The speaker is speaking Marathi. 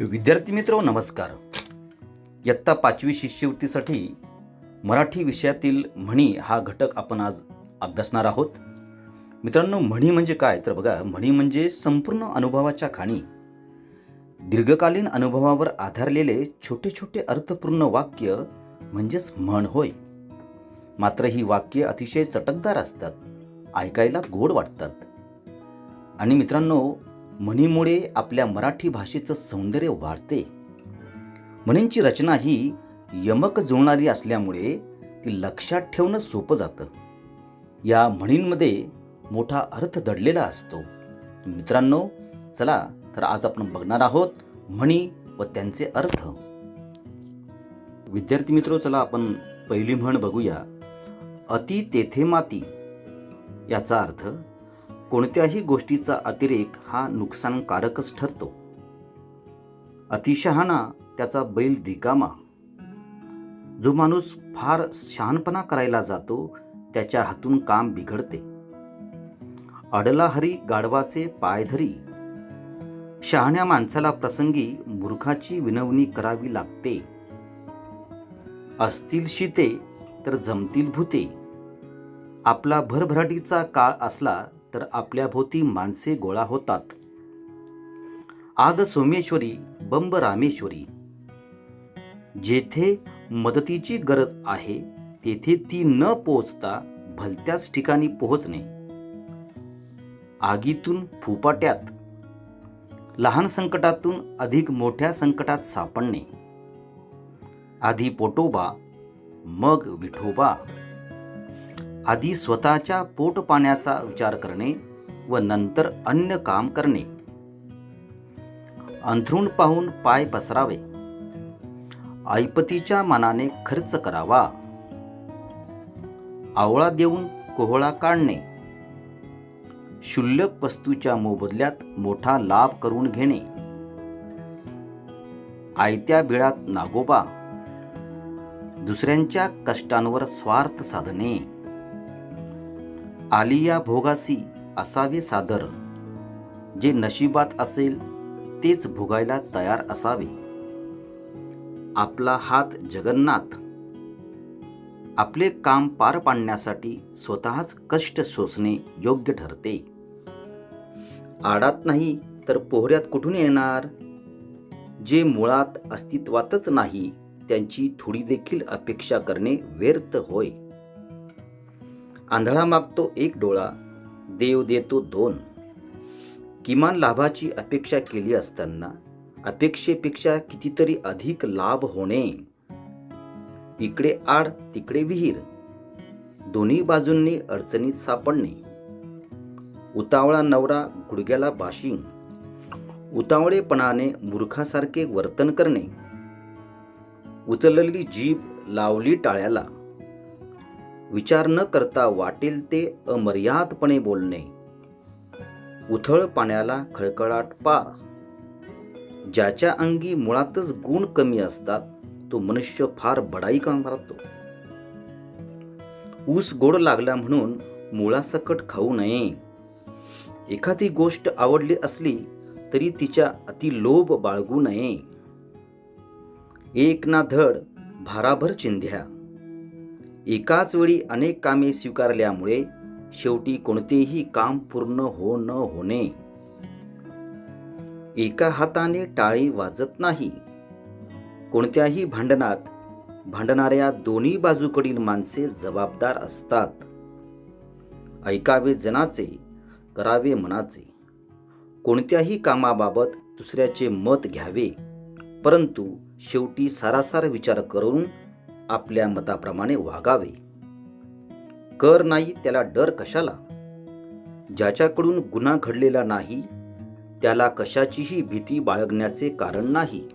विद्यार्थी मित्र नमस्कार. इयत्ता पाचवी शिष्यवृत्तीसाठी मराठी विषयातील म्हणी हा घटक आपण आज अभ्यासणार आहोत. मित्रांनो म्हणी म्हणजे काय? तर बघा म्हणी म्हणजे संपूर्ण अनुभवाच्या खाणी. दीर्घकालीन अनुभवावर आधारलेले छोटे छोटे अर्थपूर्ण वाक्य म्हणजेच म्हण होय. मात्र ही वाक्य अतिशय चटकदार असतात ऐकायला गोड वाटतात. आणि मित्रांनो म्हणीमुळे आपल्या मराठी भाषेचं सौंदर्य वाढते. म्हणींची रचना ही यमक जुळणारी असल्यामुळे ती लक्षात ठेवणं सोपं जातं. या म्हणींमध्ये मोठा अर्थ दडलेला असतो. मित्रांनो चला तर आज आपण बघणार आहोत म्हणी व त्यांचे अर्थ. विद्यार्थी मित्रो चला आपण पहिली म्हण बघूया. अति तेथे माती याचा अर्थ कोणत्याही गोष्टीचा अतिरेक हा नुकसानकारकच ठरतो. अतिशहाणा त्याचा बैल रिकामा. जो माणूस फार शहाणपणा करायला जातो त्याच्या हातून काम बिघडते. अडला हरी गाढवाचे पायधरी शहाण्या माणसाला प्रसंगी मूर्खाची विनवणी करावी लागते. असतील शिते तर जमतील भूते. आपला भरभराटीचा काळ असला तर आपल्याभोवती माणसे गोळा होतात. आग सोमेश्वरी बंब रामेश्वरी. जेथे मदतीची गरज आहे तेथे ती न पोचता भलत्याच ठिकाणी पोहोचणे. आगीतून फुपाट्यात लहान संकटातून अधिक मोठ्या संकटात सापडणे. आधी पोटोबा मग विठोबा. आधी स्वतःच्या पोट पाण्याचा विचार करणे व नंतर अन्य काम करणे. अंथरूण पाहून पाय पसरावे. ऐपतीच्या मनाने खर्च करावा. आवळा देऊन कोहळा काढणे. शुल्लक वस्तूच्या मोबदल्यात मोठा लाभ करून घेणे. आयत्या बिळात नागोबा. दुसऱ्यांच्या कष्टांवर स्वार्थ साधणे. आलिया भोगासी असावे सादर. जे नशिबात असेल तेच भोगायला तयार असावे. आपला हात जगन्नाथ. आपले काम पार पाडण्यासाठी स्वतःच कष्ट सोसणे योग्य ठरते. आडात नाही तर पोहऱ्यात कुठून येणार? जे मुळात अस्तित्वातच नाही त्यांची थोडी देखील अपेक्षा करणे व्यर्थ होय. आंधळा मागतो एक डोळा देव देतो दोन. किमान लाभाची अपेक्षा केली असताना अपेक्षेपेक्षा कितीतरी अधिक लाभ होणे. इकडे आड तिकडे विहीर. दोन्ही बाजूंनी अडचणीत सापडणे. उतावळा नवरा गुडघ्याला बाशिंग. उतावळेपणाने मूर्खासारखे वर्तन करणे. उचललेली जीभ लावली टाळ्याला. विचार न करता वाटेल ते अमर्यादपणे बोलणे. उथळ पाण्याला खळखळाट पार. ज्याच्या अंगी मुळातच गुण कमी असतात तो मनुष्य फार बडाई काम करतो ऊस गोड लागला म्हणून मुळासकट खाऊ नये. एखादी गोष्ट आवडली असली तरी तिच्या अतिलोभ बाळगू नये. एक ना धड भाराभर चिंध्या. एकाच वेळी अनेक कामे स्वीकारल्यामुळे शेवटी कोणतेही काम पूर्ण हो न होणे. एका हाताने टाळी वाजत नाही. कोणत्याही भांडणात भांडणाऱ्या दोन्ही बाजूकडील माणसे जबाबदार असतात. ऐकावे जनाचे करावे मनाचे. कोणत्याही कामाबाबत दुसऱ्याचे मत घ्यावे परंतु शेवटी सारासार विचार करून आपल्या मताप्रमाणे वागावे. कर नाही त्याला डर कशाला? ज्याच्याकडून गुन्हा घडलेला नाही त्याला कशाचीही भीती बाळगण्याचे कारण नाही.